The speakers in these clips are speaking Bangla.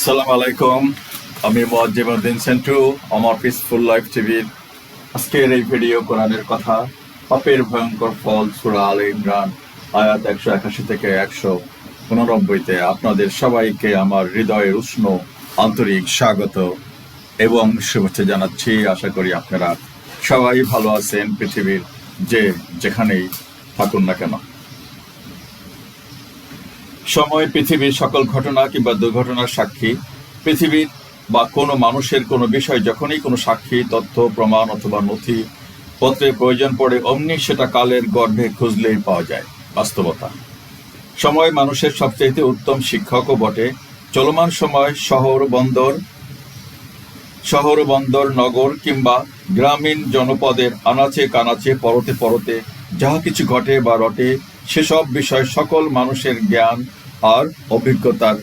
আসসালামু আলাইকুম। আমি মোয়াজ্জেমউদ্দিন সেন্টু, আমার পিসফুল লাইফ টিভির আজকের এই ভিডিও কোরআনের কথা। পাপের ভয়ঙ্কর ফল সুরা আল ইমরান, আয়াত একশো একাশি থেকে একশো উননব্বইতে। আপনাদের সবাইকে আমার হৃদয়ের উষ্ণ আন্তরিক স্বাগত এবং শুভেচ্ছা জানাচ্ছি। আশা করি আপনারা সবাই ভালো আছেন পৃথিবীর যে যেখানেই থাকুন না কেন। সময় পৃথিবীর সকল ঘটনা কিংবা দুর্ঘটনার সাক্ষী। পৃথিবীর বা কোনো মানুষের কোনো বিষয় যখনই কোনো সাক্ষী, তথ্য, প্রমাণ অথবা নথি পত্রের প্রয়োজন পড়ে, অমনি সেটা কালের গর্ভে খুঁজলেই পাওয়া যায়, বাস্তবতা। সময় মানুষের সবচেয়ে উত্তম শিক্ষকও বটে। চলমান সময় শহর, বন্দর শহর, বন্দর, নগর কিংবা গ্রামীণ জনপদের আনাচে কানাচে, পরতে পরতে যাহা কিছু ঘটে বা রটে, সেসব বিষয় সকল মানুষের জ্ঞান আর অভিজ্ঞতার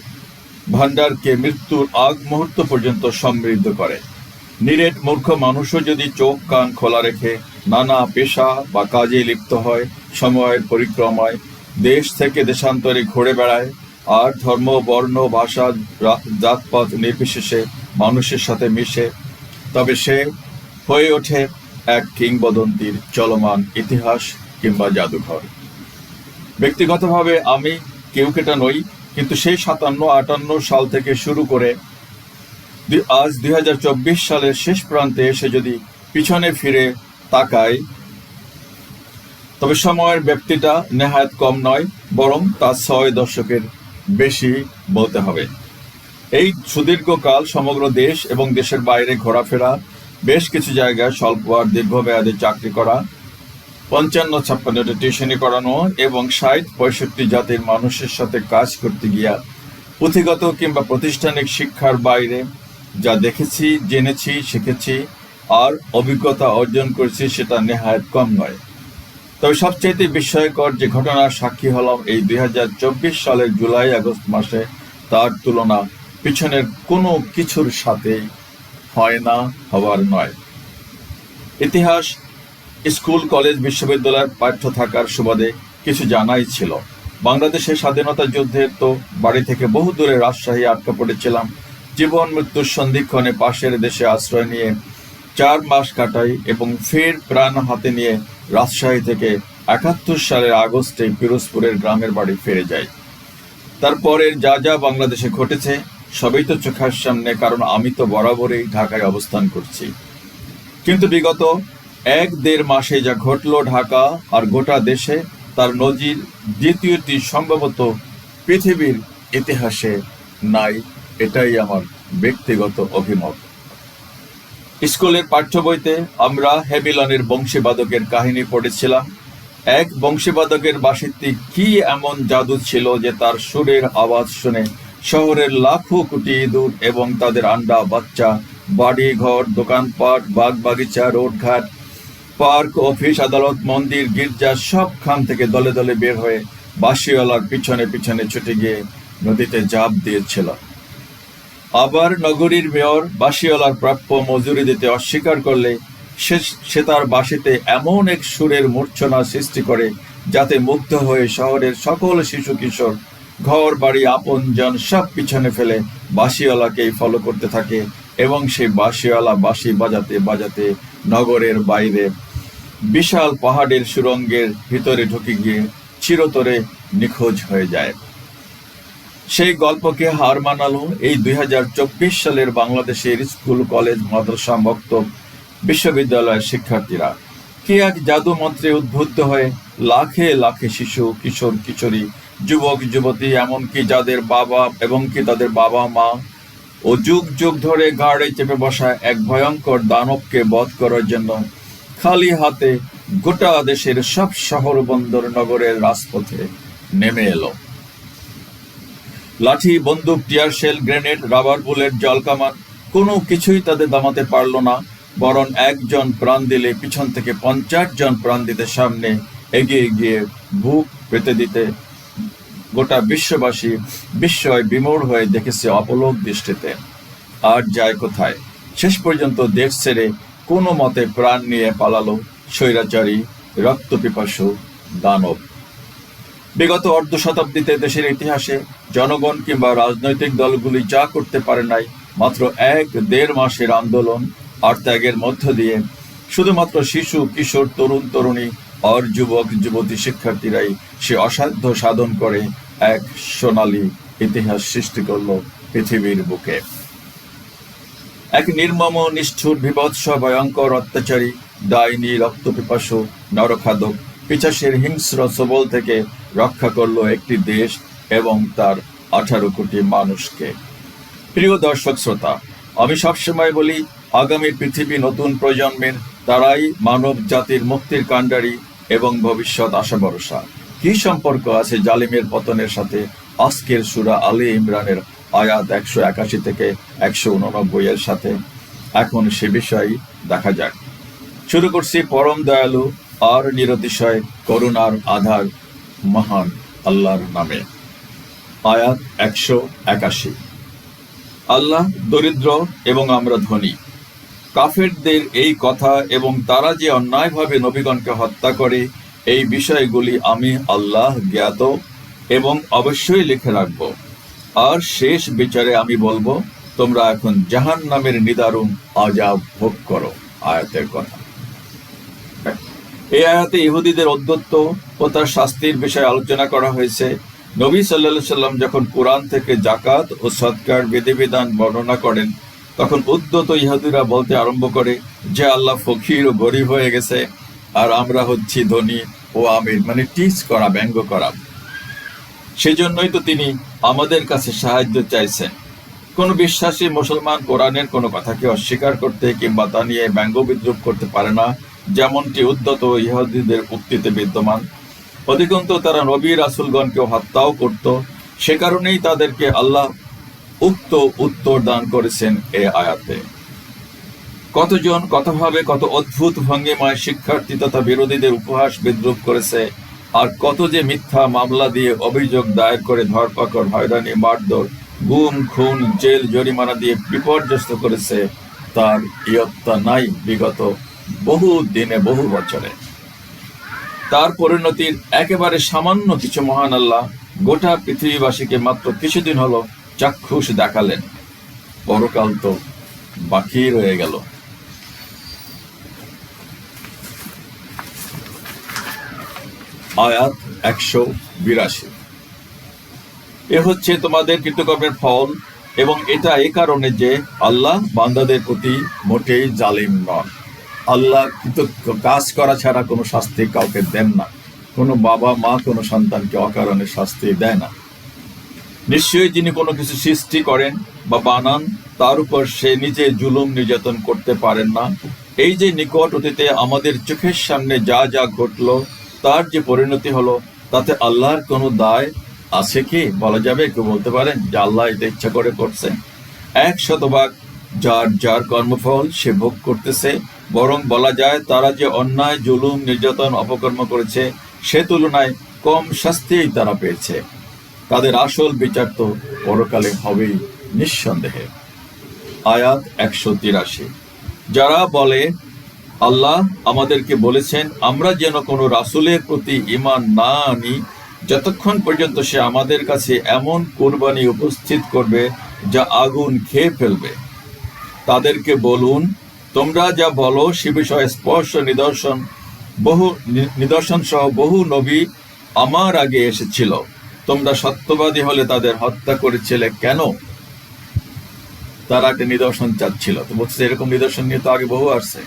ভাণ্ডারকে মৃত্যুর আগ মুহূর্ত পর্যন্ত সমৃদ্ধ করে। নিরেট মূর্খ মানুষও যদি চোখ কান খোলা রেখে নানা পেশা বা কাজে লিপ্ত হয়, সময়ের পরিক্রমায় দেশ থেকে দেশান্তরে ঘুরে বেড়ায়, আর ধর্ম, বর্ণ, ভাষা জাতপাত নির্বিশেষে মানুষের সাথে মিশে, তবে সে হয়ে ওঠে এক কিংবদন্তির চলমান ইতিহাস কিংবা জাদুঘর। ব্যক্তিগতভাবে আমি কেউ কেটা নই, কিন্তু সেই সাতান্ন, আটান্ন সাল থেকে শুরু করে আজ দুই সালের শেষ প্রান্তে এসে যদি পিছনে ফিরে তাকায়, তবে সময়ের ব্যক্তিটা নেহায়ত কম নয়, বরং তা ছয় দশকের বেশি বলতে হবে। এই সুদীর্ঘকাল সমগ্র দেশ এবং দেশের বাইরে ঘোরাফেরা, বেশ কিছু জায়গায় স্বল্প আর দীর্ঘমেয়াদে চাকরি করা পঞ্চান্ন ছাপ্পান্নটা টিউশনি করানো এবং ষাট, পঁয়ষট্টি জাতির মানুষের সাথে কাজ করতে গিয়া পুঁথিগত কিংবা প্রাতিষ্ঠানিক শিক্ষার বাইরে যা দেখেছি, জেনেছি, শিখেছি আর অভিজ্ঞতা অর্জন করেছি সেটা নেহায়ত কম নয়। তবে সবচাইতে বিস্ময়কর যে ঘটনার সাক্ষী হলাম এই দুই হাজার চব্বিশ সালের জুলাই আগস্ট মাসে, তার তুলনা পিছনের কোনো কিছুর সাথে হয় না হওয়ার নয়। ইতিহাস স্কুল, কলেজ, বিশ্ববিদ্যালয়ের পাঠ্য থাকার সুবাদে কিছু জানাই ছিল। বাংলাদেশের স্বাধীনতা যুদ্ধের তো বাড়ি থেকে বহু দূরে রাজশাহী আটকা পড়েছিলাম। জীবন, মৃত্যুর সন্ধিক্ষণে পাশের দেশে আশ্রয় নিয়ে চার মাস কাটাই এবং ফের প্রাণ হাতে নিয়ে রাজশাহী থেকে একাত্তর সালের আগস্টে পিরোজপুরের গ্রামের বাড়ি ফিরে যাই। তারপরের যা যা বাংলাদেশে ঘটেছে, সবই তো চোখের সামনে, কারণ আমি তো বরাবরই ঢাকায় অবস্থান করছি। কিন্তু বিগত এক দেড় মাসে যা ঘটলো ঢাকা আর গোটা দেশে, তার নজির দ্বিতীয়টি সম্ভবত পৃথিবীর ইতিহাসে নাই, এটাই আমার ব্যক্তিগত অভিমত। স্কুলের পাঠ্য বইতে আমরা হেমিলনের বংশীবাদকের কাহিনী পড়েছিলাম। এক বংশীবাদকের বাসিতে কি এমন জাদু ছিল যে তার সুরের আওয়াজ শুনে শহরের লাখো কোটি ইঁদুর এবং তাদের আন্ডা বাচ্চা বাড়ি ঘর দোকানপাট বাগ বাগিচা রোডঘাট পার্ক, অফিস, আদালত, মন্দির, গির্জা সবখান থেকে দলে দলে বের হয়ে বাসিওয়ালার পিছনে পিছনে ছুটে গিয়ে নদীতে জাপ দিয়েছিল। আবার নগরীর মেয়র বাসিওয়ালার প্রাপ্য মজুরি দিতে অস্বীকার করলে সে তার বাসিতে এমন এক সুরের মূর্ছনা সৃষ্টি করে যাতে মুগ্ধ হয়ে শহরের সকল শিশু, কিশোর, ঘর, বাড়ি, আপনজন সব পিছনে ফেলে বাসিওয়ালাকেই ফলো করতে থাকে এবং সেই বাসিওয়ালা বাঁশি বাজাতে বাজাতে নগরের বাইরে বিশাল পাহাড়ের সুরঙ্গের ভিতরে ঢুকে গিয়ে চিরতরে নিখোঁজ হয়ে যায়। সেই গল্পকে হার মানালো এই দুই সালের বাংলাদেশের স্কুল, কলেজ, মাদ্রাসা, মক্তব বিশ্ববিদ্যালয়ের শিক্ষার্থীরা। কে এক জাদু মন্ত্রে উদ্বুদ্ধ হয়ে লাখে লাখে শিশু, কিশোর, কিশোরী, যুবক, যুবতী, এমনকি যাদের বাবা এবং কি তাদের বাবা, মা ও যুগ যুগ ধরে গাড়ে চেপে বসা এক ভয়ঙ্কর দানবকে বধ করার জন্য খালি হাতে গোটা দেশের সব শহর বন্দর নগরের রাজপথে নেমে এলো। লাঠি, বন্দুক, tear shell, grenade, rubber bullet জলকামান কোনো কিছুই তাদের দামাতে পারল না, বরং একজন প্রাণ দিলে পিছন থেকে পঞ্চাশ জন প্রাণ দিতে সামনে এগিয়ে গিয়ে বুক পেতে দিতে গোটা বিশ্ববাসী বিস্ময় বিমূঢ় হয়ে দেখেছে অপলোক দৃষ্টিতে। আর যায় কোথায়? শেষ পর্যন্ত দেশ ছেড়ে কোনো মতে প্রাণ নিয়ে পালালো স্বৈরাচারী, রক্তপিপাসু দানব। বিগত অর্ধ শতাব্দীতে দেশের ইতিহাসে জনগণ কিংবা রাজনৈতিক দলগুলি যা করতে পারে নাই, মাত্র এক দেড় মাসের আন্দোলন আর ত্যাগের মধ্য দিয়ে শুধুমাত্র শিশু, কিশোর, তরুণ, তরুণী আর যুবক, যুবতী শিক্ষার্থীরাই সে অসাধ্য সাধন করে এক সোনালী ইতিহাস সৃষ্টি করল পৃথিবীর বুকে। এক নির্মম, নিষ্ঠুর, বিভৎস, ভয়ঙ্কর অত্যাচারী, ডাইনি, রক্তপিপাসু, নরখাদক, পিচাসের হিংস্র সবল থেকে রক্ষা করল একটি দেশ এবং তার আঠারো কোটি মানুষকে। প্রিয় দর্শক শ্রোতা, আমি সবসময় বলি, আগামী পৃথিবী নতুন প্রজন্মের তারাই মানব জাতির মুক্তির কাণ্ডারি এবং ভবিষ্যৎ আশা ভরসা। কি সম্পর্ক আছে জালিমের পতনের সাথে আজকের সুরা আলী ইমরানের আয়াত একশো একাশি থেকে একশো উননব্বই এর সাথে। এখন সে বিষয় দেখা যাক। শুরু করছি পরম দয়ালু আর নিরতিশয় করুণার আধার মহান আল্লাহর নামে। আয়াত একশো একাশি। আল্লাহ দরিদ্র এবং আমরা ধনী। কাফেরদের এই কথা এবং তারা যে অন্যায়ভাবে নবীগণকে হত্যা করে, এই বিষয়গুলি আমি আল্লাহ জ্ঞাত এবং অবশ্যই লিখে রাখব। আর শেষ বিচারে আমি বলব, তোমরা এখন জাহান নামের নিদারুণ আজাব ভোগ করো, আয়াতের কথা। এই আয়াতে ইহুদিদের অধ্যত্ত ও তার শাস্তির বিষয়ে আলোচনা করা হয়েছে। নবী সাল্লা সাল্লাম যখন কোরআন থেকে জাকাত ও সৎকার বিধিবিধান বর্ণনা করেন, তখন উদ্যত ইহুদিরা বলতে আরম্ভ করে, যে আল্লাহ ফকির ও গরিব হয়ে গেছে, আর আমরা হচ্ছি ধনী ও আমির। মানে টিচ করা, ব্যঙ্গ করা। সেজন্যই তো তিনি আমাদের কাছে সাহায্য চাইছেন। কোন বিশ্বাসী মুসলমান কোরআনের কোনো কথাকে অস্বীকার করতে কিংবা তা নিয়ে ব্যঙ্গ বিদ্রুপ করতে পারে না, যেমনটি উদ্যত ইহুদিদের উক্তিতে বিদ্যমান। অধিকন্ত তারা নবী রাসুলগণকে হত্যাও করত, সে কারণেই তাদেরকে আল্লাহ উক্ত উত্তর দান করেছেন এ আয়াতে। কতজন, কতভাবে, কত অদ্ভুত ভঙ্গিমায় শিক্ষার্থী তথা বিরোধীদের উপহাস বিদ্রুপ করেছে আর কত যে মিথ্যা মামলা দিয়ে অভিযোগ দায়ের করে ধরপাকড়, হয়রানি, মারধর, গুম, খুন, জেল, জরিমানা দিয়ে বিপর্যস্ত করেছে, তার ইয়ত্তা নাই বিগত বহু দিনে, বহু বছরে। তার পরিণতির একেবারে সামান্য কিছু মহান আল্লাহ গোটা পৃথিবীবাসীকে মাত্র কিছুদিন হলো চাক্ষুষ দেখালেন। পরকাল তো বাকি রয়ে গেল। আয়াত একশো বিরাশি। এ হচ্ছে তোমাদের কৃতকর্মের ফল এবং এটা এ কারণে যে আল্লাহ বান্দাদের প্রতি মোটেই জালিম নন। আল্লাহ কিন্তু কাজ করা ছাড়া কোনো শাস্তি কাউকে দেন না। কোনো বাবা মা, কোনো সন্তানকে অকারণে শাস্তি দেয় না। নিশ্চয়ই যিনি কোনো কিছু সৃষ্টি করেন বা বানান, তার উপর সে নিজে জুলুম নির্যাতন করতে পারেন না। এই যে নিকট অতীতে আমাদের চোখের সামনে যা যা ঘটলো তার যে পরিণতি হলো, তাতে আল্লাহর কোনো দায় আছে কি? বলা যাবে? কেউ বলতে পারেন যে আল্লাহ এটা ইচ্ছা করে করছে। এক শতভাগ যার যার কর্মফল সে ভোগ করতেছে। বরং বলা যায়, তারা যে অন্যায়, জুলুম, নির্যাতন, অপকর্ম করেছে, সে তুলনায় কম শাস্তিই তারা পেয়েছে। তাদের আসল বিচার তো পরকালে হবেই, নিঃসন্দেহে। আয়াত একশো তিরাশি। যারা বলে আল্লাহ আমাদেরকে বলেছেন, আমরা যেন কোনো রাসুলের প্রতি ইমান না আনি। যতক্ষণ পর্যন্ত সে আমাদের কাছে এমন কোরবানি উপস্থিত করবে যা আগুন খেয়ে ফেলবে। তাদেরকে বলুন, তোমরা যা বলো সে বিষয়ে স্পষ্ট নিদর্শন, বহু নিদর্শন সহ বহু নবী আমার আগে এসেছিল। তোমরা সত্যবাদী হলে তাদের হত্যা করেছিলে কেন? তারা একটা নিদর্শন চাচ্ছিল। তো বলছে, এরকম নিদর্শন নিয়ে তো আগে বহু আসছে।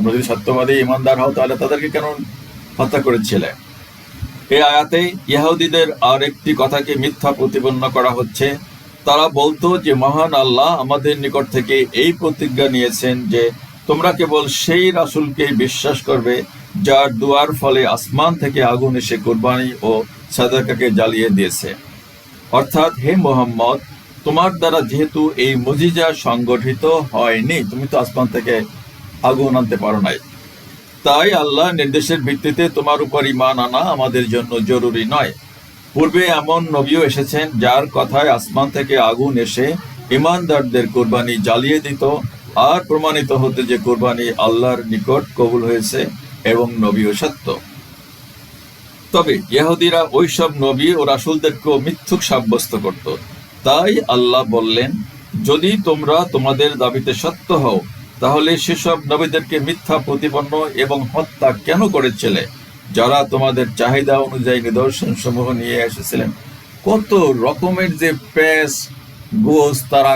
তোমরা যদি সত্যবাদী ইমানদার হও, তাহলে তাদেরকে কেন হত্যা করেছিলে? এই আয়াতে ইহুদিদের আর একটি কথাকে মিথ্যা প্রতিপন্ন করা হচ্ছে। তারা বলতো যে, মহান আল্লাহ আমাদের নিকট থেকে এই প্রতিজ্ঞা নিয়েছেন যে, তোমরা কেবল সেই রাসুলকে বিশ্বাস করবে, যার দুয়ার ফলে আসমান থেকে আগুন এসে কোরবানি ও সাদাকাকে জ্বালিয়ে দিয়েছে। অর্থাৎ, হে মোহাম্মদ, তোমার দ্বারা যেহেতু এই মজিজা সংগঠিত হয়নি, তুমি তো আসমান থেকে আগুন আনতে পারো নাই। তাই আল্লাহ নির্দেশের ভিত্তিতে তোমার উপর ইমান আনা আমাদের জন্য জরুরি নয়। পূর্বে এমন নবীও এসেছেন, যার কথায় আসমান থেকে আগুন এসে ইমানদারদের কোরবানি জ্বালিয়ে দিত, আর প্রমাণিত হতে যে কোরবানি আল্লাহর নিকট কবুল হয়েছে এবং নবীও সত্য। তবে ইহুদিরা ওইসব নবী ও রাসূলদেরকেও মিথ্যুক সাব্যস্ত করত। তাই আল্লাহ বললেন, যদি তোমরা তোমাদের দাবিতে সত্য হও তাহলে সেসব নবীদেরকে মিথ্যা প্রতিপন্ন এবং হত্যা কেন করেছিলে? যারা তোমাদের চাহিদা অনুযায়ী নিদর্শন সমূহ নিয়ে এসেছিলেন। কত রকমের যে প্যাস গোস, তারা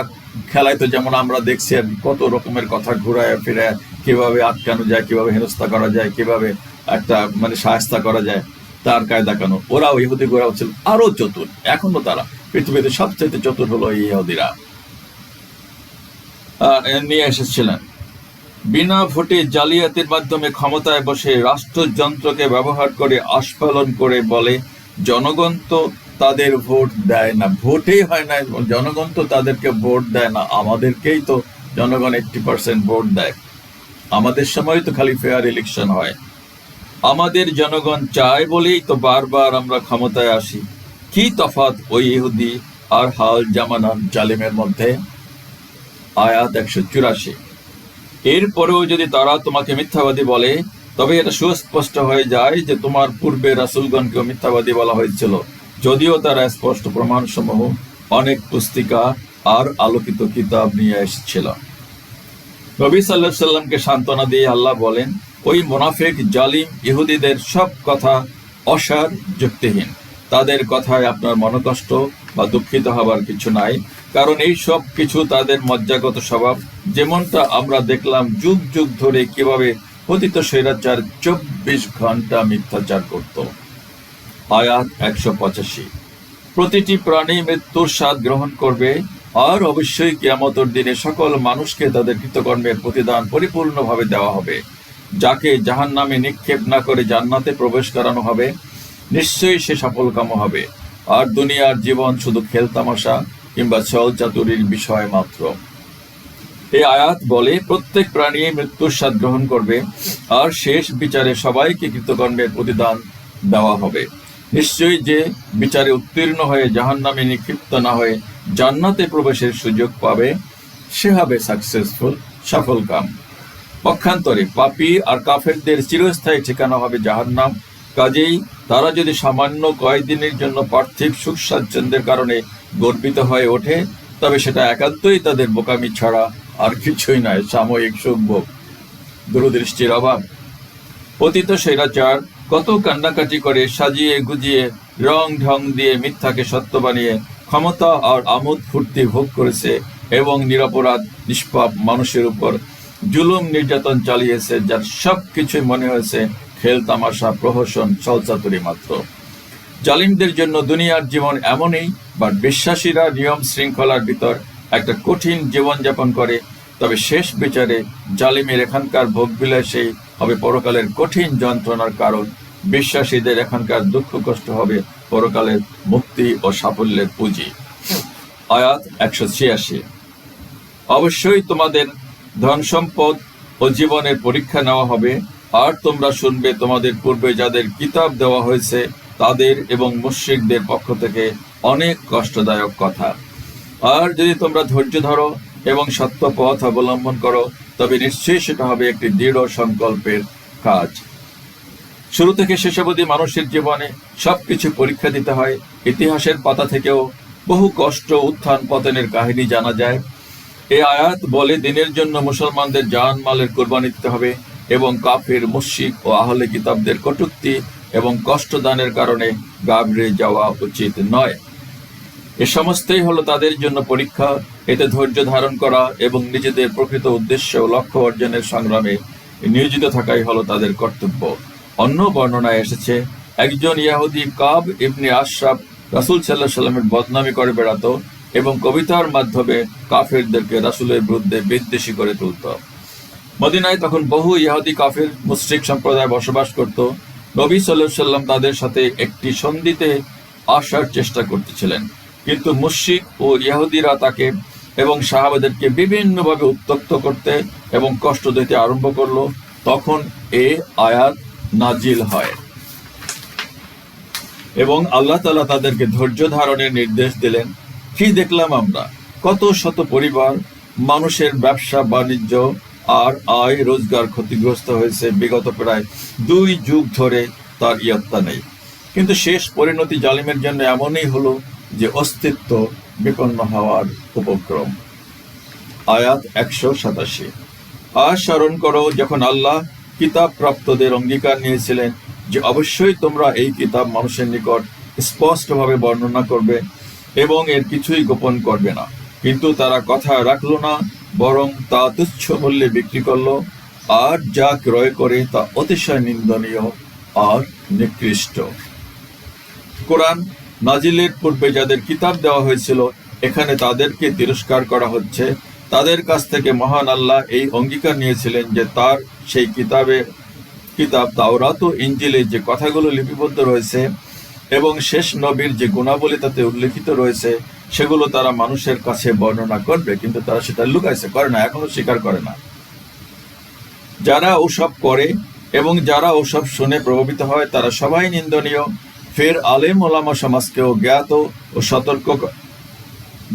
খেলাইতো যেমন আমরা দেখছি কত রকমের কথা ঘুরায় ফিরে কীভাবে আটকানো যায়, কীভাবে হেনস্থা করা যায়, কীভাবে একটা মানে সাহস্তা করা যায়, তার কায়দা কেন? ওরাও ইহুদি গোড়াও ছিল আরও চতুর এখনও তারা পৃথিবীতে সবচেয়ে চতুর হলো ইহুদিরা। নিয়ে এসেছিলেন। বিনা ভোটে জালিয়াতির মাধ্যমে ক্ষমতায় বসে রাষ্ট্রযন্ত্রকে ব্যবহার করে আস্ফালন করে বলে, জনগণ তো তাদের ভোট দেয় না। ভোটেই হয় না, জনগণ তো তাদেরকে ভোট দেয় না, আমাদেরকেই তো জনগণ এইটটি পার্সেন্ট ভোট দেয়। আমাদের সময় তো খালি ফেয়ার ইলেকশন হয়। আমাদের জনগণ চায় বলেই তো বারবার আমরা ক্ষমতায় আসি। কি তফাত ওই ইহুদি আর হাল জামানার জালিমের মধ্যে? আয়াত একশো চুরাশি। এরপরেও যদি তারা তোমাকে মিথ্যাবাদী বলে, তবে এটা সুস্পষ্ট হয়ে যায় যে তোমার পূর্বে রাসুলগণকেও মিথ্যাবাদী বলা হয়েছিল। যদিও তারা স্পষ্ট প্রমাণসমূহ অনেক পুস্তিকা আর আলোকিত কিতাব নিয়ে এসেছিল। নবী সাল্লাহ সাল্লামকে সান্ত্বনা দিয়ে আল্লাহ বলেন, ওই মোনাফেক, জালিম, ইহুদিদের সব কথা অসার যুক্তিহীন। তাদের কথায় আপনার মনকষ্ট বা দুঃখিত হবার কিছু নাই। কারণ এই সব কিছু তাদের মজ্জাগত স্বভাব। যেমনটা আমরা দেখলাম যুগ যুগ ধরে কীভাবে পতিত স্বৈরাচার চব্বিশ ঘণ্টা মিথ্যাচার করত। আয়াত একশো পঁচাশি। প্রতিটি প্রাণী মৃত্যুর স্বাদ গ্রহণ করবে, আর অবশ্যই কিয়ামতর দিনে সকল মানুষকে তাদের কৃতকর্মের প্রতিদান পরিপূর্ণভাবে দেওয়া হবে। যাকে জাহান নামে নিক্ষেপ না করে জান্নাতে প্রবেশ করানো হবে, নিশ্চয়ই সে সফলকাম হবে। আর দুনিয়ার জীবন শুধু খেলতামাশা কিংবা ছল চাতুরির বিষয় মাত্র। এই আয়াত বলে, প্রত্যেক প্রাণী মৃত্যুর স্বাদ গ্রহণ করবে, আর শেষ বিচারে সবাইকে কৃতকর্মের প্রতিদান দেওয়া হবে। নিশ্চয়ই যে বিচারে উত্তীর্ণ হয়ে জাহান নামে নিক্ষিপ্ত না হয়ে জান্নাতে প্রবেশের সুযোগ পাবে, সে হবে সাকসেসফুল সফল কাম। পক্ষান্তরে পাপি আর কাফেরদের চিরস্থায়ী ঠিকানা হবে জাহান্নাম কাজেই তারা যদি সামান্য কয়েকদিনের জন্য পার্থিব সুখ স্বাচ্ছন্দ্যের কারণে গর্বিত হয়ে ওঠে, তবে সেটা একান্তই তাদের বোকামি ছাড়া আর কিছুই নয়, সাময়িক সুখভোগ দূরদৃষ্টির অভাব। পতিত সেরাচার কত কান্নাকাটি করে সাজিয়ে গুজিয়ে, রং ঢং দিয়ে মিথ্যাকে সত্য বানিয়ে ক্ষমতা আর আমোদ ফুর্তি ভোগ করেছে এবং নিরাপরাধ, নিষ্পাপ মানুষের উপর জুলুম নির্যাতন চালিয়েছে, যার সব কিছুই মনে হয়েছে খেল তামাশা, প্রহসন চলচাতুরি মাত্র। জালিমদের জন্য দুনিয়ার জীবন এমনই বা বিশ্বাসীরা নিয়ম শৃঙ্খলার ভিতর একটা কঠিন জীবনযাপন করে। তবে শেষ বিচারে জালিমের এখানকার ভোগবিলাসেই হবে পরকালের কঠিন যন্ত্রণার কারণ। বিশ্বাসীদের এখানকার দুঃখ কষ্ট হবে পরকালের মুক্তি ও সাফল্যের পুঁজি। আয়াত একশো ছিয়াশি। অবশ্যই তোমাদের ধন সম্পদ ও জীবনের পরীক্ষা নেওয়া হবে। আর তোমরা শুনবে তোমাদের পূর্বে যাদের কিতাব দেওয়া হয়েছে তাদের এবং মুশ্রিকদের পক্ষ থেকে অনেক কষ্টদায়ক কথা। আর যদি তোমরা ধৈর্য ধরো এবং সত্য পথ অবলম্বন করো, তবে নিশ্চয়ই সেটা হবে একটি দৃঢ় সংকল্পের কাজ। শুরু থেকে শেষ অবধি মানুষের জীবনে সবকিছু পরীক্ষা দিতে হয়। ইতিহাসের পাতা থেকেও বহু কষ্ট উত্থান পতনের কাহিনী জানা যায়। এই আয়াত বলে দিনের জন্য মুসলমানদের জান মালের কোরবানি দিতে হবে। এবং কাফের মুশিক ও আহলে কিতাবদের কটুক্তি এবং কষ্টদানের কারণে গাবড়ে যাওয়া উচিত নয়। এ সমস্তই হলো তাদের জন্য পরীক্ষা। এতে ধৈর্য ধারণ করা এবং নিজেদের প্রকৃত উদ্দেশ্য ও লক্ষ্য অর্জনের সংগ্রামে নিয়োজিত থাকাই হলো তাদের কর্তব্য। অন্য বর্ণনায় এসেছে, একজন ইয়াহুদি কাব ইবনে আশরাফ রাসুল সাল্লাহ সাল্লামের বদনামি করে বেড়াতো এবং কবিতার মাধ্যমে কাফেরদেরকে রাসুলের বিরুদ্ধে বিদ্বেষী করে তুলত। মদিনায় তখন বহু ইহুদি কাফের মুসলিক সম্প্রদায় বসবাস করত। নবী সাল্লাহ সাল্লাম তাদের সাথে একটি সন্ধিতে আসার চেষ্টা করতেছিলেন। কিন্তু মুশিক ও ইহুদিরা তাকে এবং সাহাবাদেরকে বিভিন্নভাবে উত্তক্ত করতে এবং কষ্ট দিতে আরম্ভ করল। তখন এ আয়াত নাজিল হয়। এবং আল্লাহ তালা তাদেরকে ধৈর্য ধারণের নির্দেশ দিলেন। কি দেখলাম আমরা? কত শত পরিবার মানুষের ব্যবসা, বাণিজ্য আর আয় রোজগার ক্ষতিগ্রস্ত হয়েছে বিগত প্রায় দুই যুগ ধরে তার ইয়ত্তা নেই। কিন্তু শেষ পরিণতি জালিমের জন্য এমনই হলো যে অস্তিত্ব বিপন্ন হওয়ার উপক্রম। আয়াত একশো সাতাশি। আর স্মরণ করো, যখন আল্লাহ কিতাব প্রাপ্তদের অঙ্গীকার নিয়েছিলেন যে অবশ্যই তোমরা এই কিতাব মানুষের নিকট স্পষ্টভাবে বর্ণনা করবে এবং এর কিছুই গোপন করবে না। কিন্তু তারা কথা রাখল না, বরং তা তুচ্ছ মূল্যে বিক্রি করল। আর যা ক্রয় করে তা অতিশয় নিন্দনীয় আর নিকৃষ্ট। কোরআন নাজিলের পূর্বে যাদের কিতাব দেওয়া হয়েছিল, এখানে তাদেরকে তিরস্কার করা হচ্ছে। তাদের কাছ থেকে মহান আল্লাহ এই অঙ্গীকার নিয়েছিলেন যে তার সেই কিতাবে কিতাব তাওরাত ও ইঞ্জিলে যে কথাগুলো লিপিবদ্ধ রয়েছে এবং শেষ নবীর যে গুণাবলী তাতে উল্লেখিত রয়েছে সেগুলো তারা মানুষের কাছে বর্ণনা করবে, কিন্তু তারা সেটা লুকাইছে, করে না, এখনও স্বীকার করে না। যারা ওসব করে এবং যারা ওসব শুনে প্রভাবিত হয়, তারা সবাই নিন্দনীয়। ফের আলেম ওলামা সমাজকেও জ্ঞাত ও সতর্ক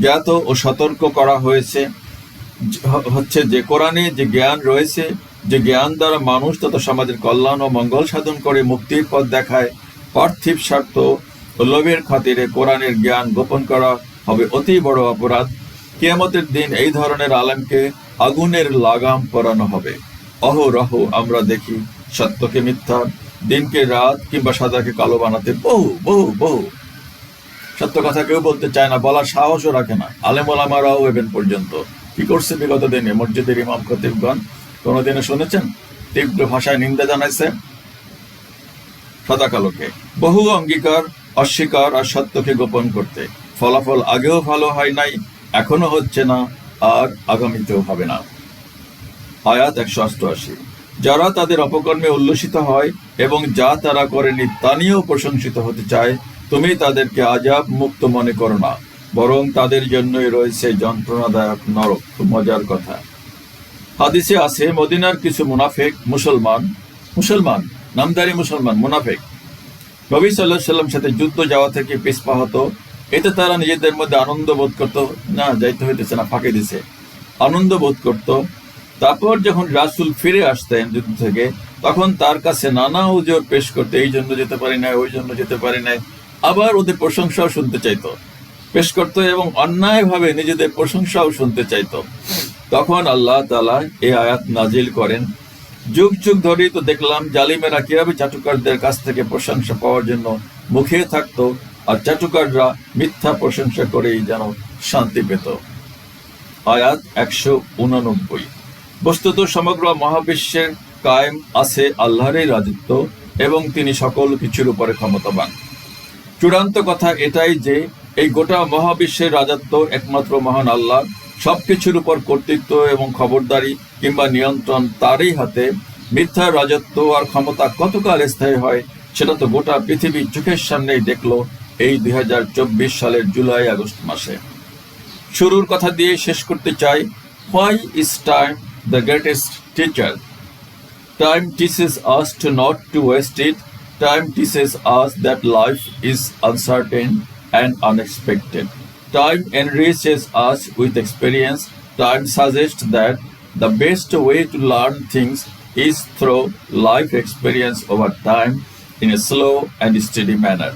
জ্ঞাত ও সতর্ক করা হয়েছে। হচ্ছে যে কোরআনে যে জ্ঞান রয়েছে, যে জ্ঞান দ্বারা মানুষ তথা সমাজের কল্যাণ ও মঙ্গল সাধন করে মুক্তির পথ দেখায়, পার্থিব স্বার্থ ও লোভের খাতিরে কোরআনের জ্ঞান গোপন করা হবে অতি বড় অপরাধ। কিয়ামতের দিন এই ধরনের আলেমকে আগুনের লাগাম পরানো হবে। অহরহ, আমরা দেখি সত্যকে মিথ্যা, দিনকে রাত কিংবা সাদাকে কালো বানাতে বহু বহু বহু। সত্য কথা কেউ বলতে চায় না, বলার সাহসও রাখে না। আলেম ওলামারাও এবেন পর্যন্ত। কি করছে বিগত দিনে? মসজিদের ইমাম খতিবগণ কোনোদিনে শুনেছেন? তীব্র ভাষায় নিন্দা জানাইছে? সাদা কালোকে বহু অঙ্গীকার, অস্বীকার আর সত্যকে গোপন করতে। ফলাফল আগেও ভালো হয় নাই, এখনও হচ্ছে না, আর আগামীতেও হবে না। আয়াত একশো অষ্টআশি। যারা তাদের অপকর্মে উল্লসিত হয় এবং যা তারা করেনি তা নিয়েও প্রশংসিত হতে চায়, তুমি তাদেরকে আজাব মুক্ত মনে করো না, বরং তাদের জন্যই রয়েছে যন্ত্রণাদায়ক নরক। মজার কথা। হাদিসে আছে, মদিনার কিছু মুনাফেক মুসলমান মুসলমান, নামদারি মুসলমান, মুনাফেক। নবী সাল্লাহ সাল্লাম সাথে যুদ্ধ যাওয়া থেকে পিসপা হতো এতে তারা নিজেদের মধ্যে আনন্দ বোধ করত, না, যাইতে হইতেছে না, ফাঁকে দিছে। আনন্দ বোধ করত। তারপর যখন রাসুল ফিরে আসতেন যুদ্ধ থেকে, তখন তার কাছে নানা উজোর পেশ করতে, এই জন্য যেতে পারি নাই, ওই জন্য যেতে পারি নাই। আবার ওদের প্রশংসাও শুনতে চাইতো। পেশ করত এবং অন্যায়ভাবে নিজেদের প্রশংসাও শুনতে চাইতো। তখন আল্লাহ তালা এই আয়াত নাজিল করেন। যুগ যুগ ধরেই তো দেখলাম, জালিমেরা কীভাবে চাটুকারদের কাছ থেকে প্রশংসা পাওয়ার জন্য মুখে থাকতো। আর চাটুকাররা মিথ্যা প্রশংসা করেই যেন শান্তি পেত। আয়াত একশো উনানব্বই। বস্তুত সমগ্র মহাবিশ্বের কায়েম আছে আল্লাহরই রাজত্ব এবং তিনি সকল কিছুর উপরে ক্ষমতাবান। চূড়ান্ত কথা এটাই যে, এই গোটা মহাবিশ্বের রাজত্ব একমাত্র মহান আল্লাহ, সবকিছুর উপর কর্তৃত্ব এবং খবরদারি কিংবা নিয়ন্ত্রণ তারই হাতে, মিথ্যা রাজত্ব আর ক্ষমতা কতকাল স্থায়ী হয়, সেটা তো গোটা পৃথিবীর চোখের সামনেই দেখল এই দুই হাজার চব্বিশ সালের জুলাই আগস্ট মাসে শুরুর কথা দিয়ে শেষ করতে চাই why is time the greatest teacher time teaches us to not to waste it time teaches us that life is uncertain and unexpected. Time enriches us with experience. Time suggests that the best way to learn things is through life experience over time in a slow and steady manner.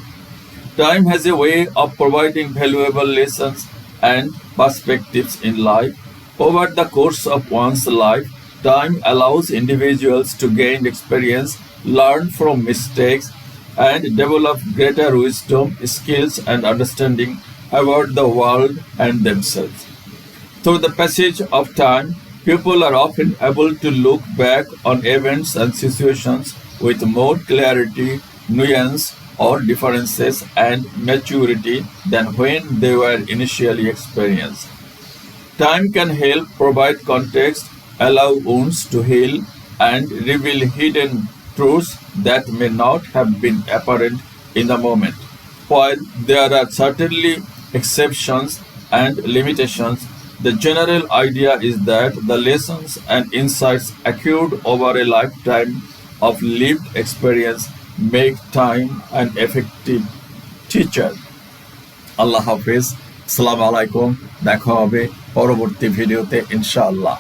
Time has a way of providing valuable lessons and perspectives in life. Over the course of one's life, time allows individuals to gain experience, learn from mistakes, and develop greater wisdom, skills, and understanding about the world and themselves. Through the passage of time, people are often able to look back on events and situations with more clarity, nuance, or differences and maturity than when they were initially experienced. Time can help provide context, allow wounds to heal, and reveal hidden truths that may not have been apparent in the moment. While there are certainly exceptions and limitations, the general idea is that the lessons and insights accrued over a lifetime of lived experience make time an effective teacher. Allah হাফিজ সালাম আলাইকুম দেখা হবে পরবর্তী ভিডিওতে ইনশাআল্লাহ